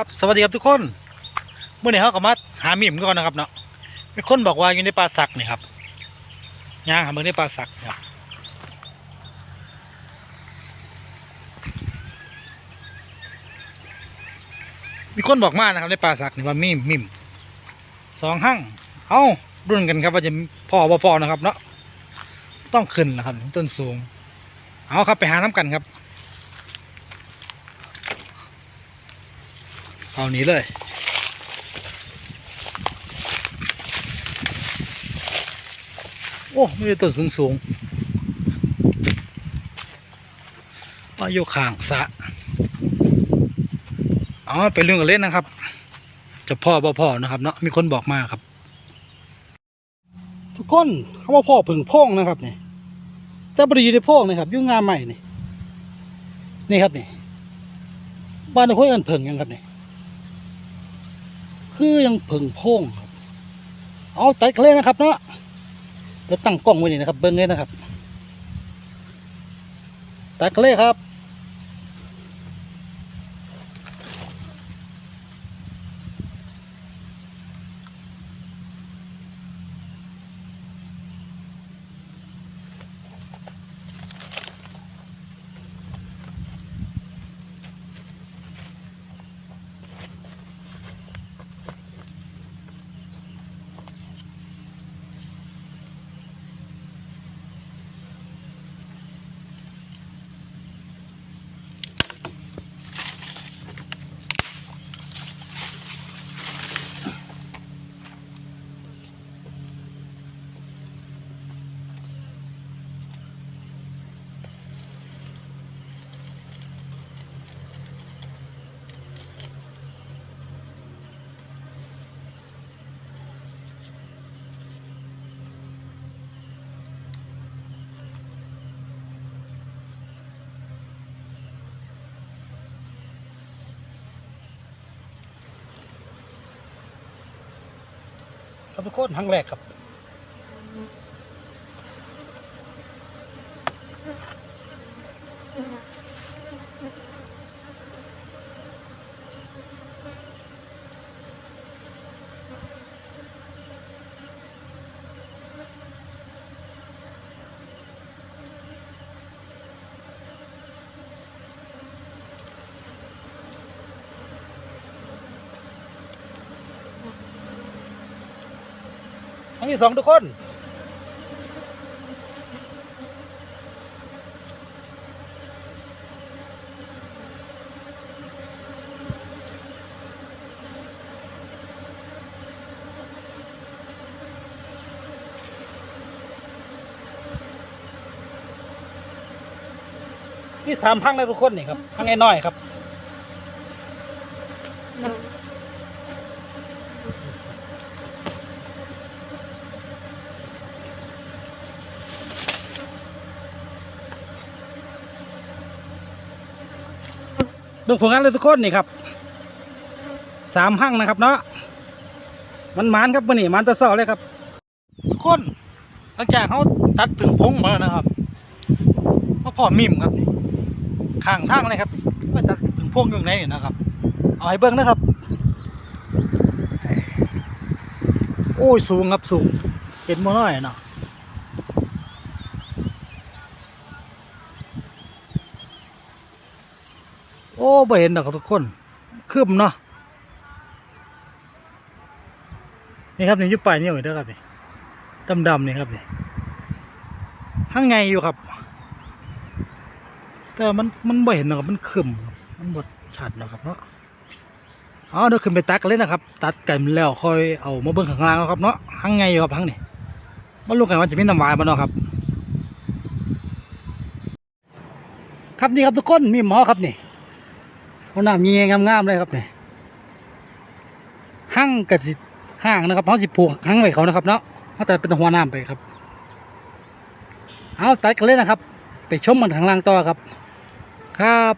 ครับสวัสดีครับทุกคนเมื่อนี้เขาก็มาหาหมิ่มก่อนนะครับเนาะมีคนบอกว่าอยู่ในป่าสักนี่ครับย่างหาเมืองในป่าสักครับมีคนบอกมานะครับในป่าสักนี่ว่ามีหมิ่มสองห้างเอ้ารุ่นกันครับว่าจะพ่อบ่พ่อนะครับเนาะต้องขึ้นนะครับต้นสูงเอาครับไปหาน้ำกันครับ เอานี้เลย โอ้ไม่ได้ต้นสูงสูงมาอยู่ข้างสะอ๋อเป็นเรื่องกันเล่นนะครับ จะพ่อบ่พ่อนะครับเนาะมีคนบอกมาครับ ทุกคนเขาว่าพ่อผึ่งพ่องนะครับนี่แต่บริยในพ่องนะครับยุ่งงานใหม่นี่นี่ครับนี่บ้านในห้วยอันเผิงยังครับนี่ คือยังเพิ่งโพ่งครับเอาตัดกันเลยนะครับเนาะเดี๋ยวตั้งกล้องไว้นี่นะครับ เบิ้งเลยนะครับตัดกันเลยครับ ครับทุกคนครั้งแรกครับ ครั้งที่สองทุกคน นี่สามพังแล้วทุกคนนี่ครับพังไอ้น้อยครับ เบิ่งผลงานเลยทุกคนนี่ครับสามหั่งนะครับ เนาะมันมันครับวันนี้มันตะเศร้าเลยครับ ทุกคนหลังจากเขาตัดผึ่งพงมาแล้วนะครับมาพอมิมครับนี่ข้างทางเลยครับว่าตัดผึ่งพงอยู่ไหนนะครับ เอาให้เบิ่งนะครับ โอ้ยสูงครับสูงเห็นบ่น้อยเนาะ อ้บ่เห็นดอกครับทุกคนคืบเนาะนี่ครับนี่ยุบปลายนี่อยู่เด้อครับนี่ดำดำๆนี่ครับนี่ข้างไงอยู่ครับ แต่มันมันบ่เห็นนะครับมันคืมครับมันบดชัดนะครับเนาะเอาเดี๋ยวขึ้นไปตักกันเลยนะครับ ตัดกันแล้วค่อยเอามาเบิ่งข้างล่างนะครับเนาะข้างไงอยู่ครับข้างนี่มาลูกกันว่าจะมีน้ำวานบ่เนาะครับ ครับนี่ครับทุกคนมีหมอครับนี่ เขาน้ำเงี้ยงามๆเลยครับเนี่ยห้างกะสิห้างนะครับเขาสิผูกห้างไว้เขานะครับเนาะเขาแต่เป็นหัวน้ำไปครับ เอาตัดกันเลยนะครับ ไปชมมันข้างล่างต่อครับ ครับ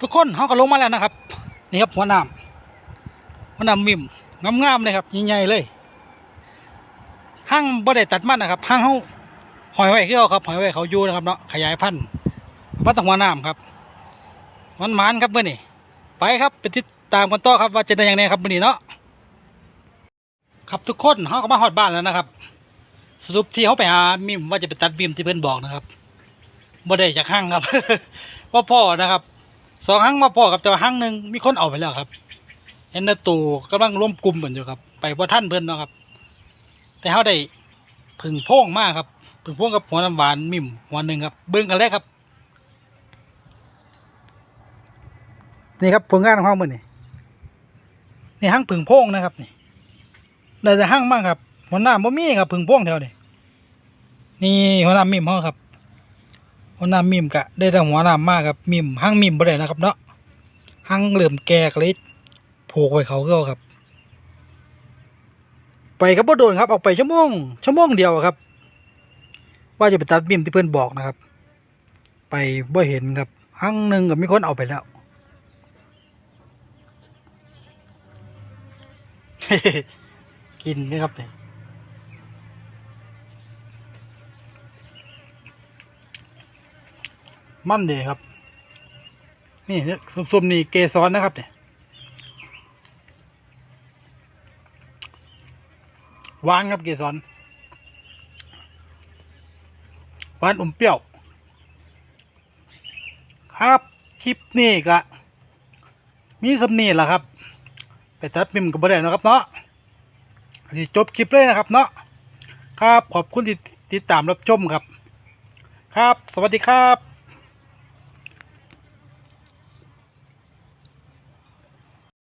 ทุกคนเขาก็ลงมาแล้วนะครับ นี่ครับหัวน้ำหัวน้ำมิมงามๆเลยครับใหญ่ๆเลยห้างบ่ได้ตัดมันนะครับห้างเขาหอยไว้ที่เขาครับหอยไว้เขาอยู่นะครับเนาะขยายพันธุ์มาตั้งหัวน้ำครับ มันมันครับเมื่อนี่ไปครับไปติดตามกันต่อครับว่าจะได้อย่างไรครับวันนี้เนาะครับทุกคนเขาก็มาฮอดบ้านแล้วนะครับ สรุปที่เขาไปหามิมว่าจะไปตัดบิมที่เพื่อนบอกนะครับบ่ได้จากห้างครับว่าพ่อนะครับสองห้างมาพ่อกับแต่ว่าห้างหนึ่งมีคนเอาไปแล้วครับเห็นนาตูกำลังร่วมกลุ่มกันอยู่ครับ ไปว่าท่านเพื่อนเนาะครับ แต่เขาได้ผึ่งพ่งมากครับผึ่งพ่งกับหัวน้ำหวานมิมหัวหนึ่งครับเบิ้งกันเลยครับ นี่ครับผลงานของเขาเมื่อนี่นี่ห้างผึ่งโพ่งนะครับนี่ได้แต่ห้างมากครับหัวหน้าบ่มีครับผึ่งโพ่งแถวนี่นี่หัวหน้ามิมเขาครับ หัวหน้ามิมกะได้แต่หัวหน้ามากครับมิมห้างมิมบ่ได้นะครับเนาะห้างเหลื่อมแก่กเลยผูกไว้เขาก็ครับ ไปครับบ่โดนครับออกไปชั่วโมงชั่วโมงเดียวครับ ว่าจะไปตัดมิมที่เพื่อนบอกนะครับ ไปบ่เห็นครับห้างหนึ่งกับมีคนเอาไปแล้ว กินนะครับเนี่ยมันเดครับ นี่ซุ่มๆนี่เกสรนะครับเนี่ยหวานครับเกสรหวานอมเปรี้ยว ครับ คลิปนี้ก็มีสำนีแหละครับ ไปตัดมิมกับบ่ได้เนะครับเนาะที่จบคลิปเลยนะครับเนาะครับขอบคุณที่ติดตามรับชมครับ ครับ สวัสดีครับ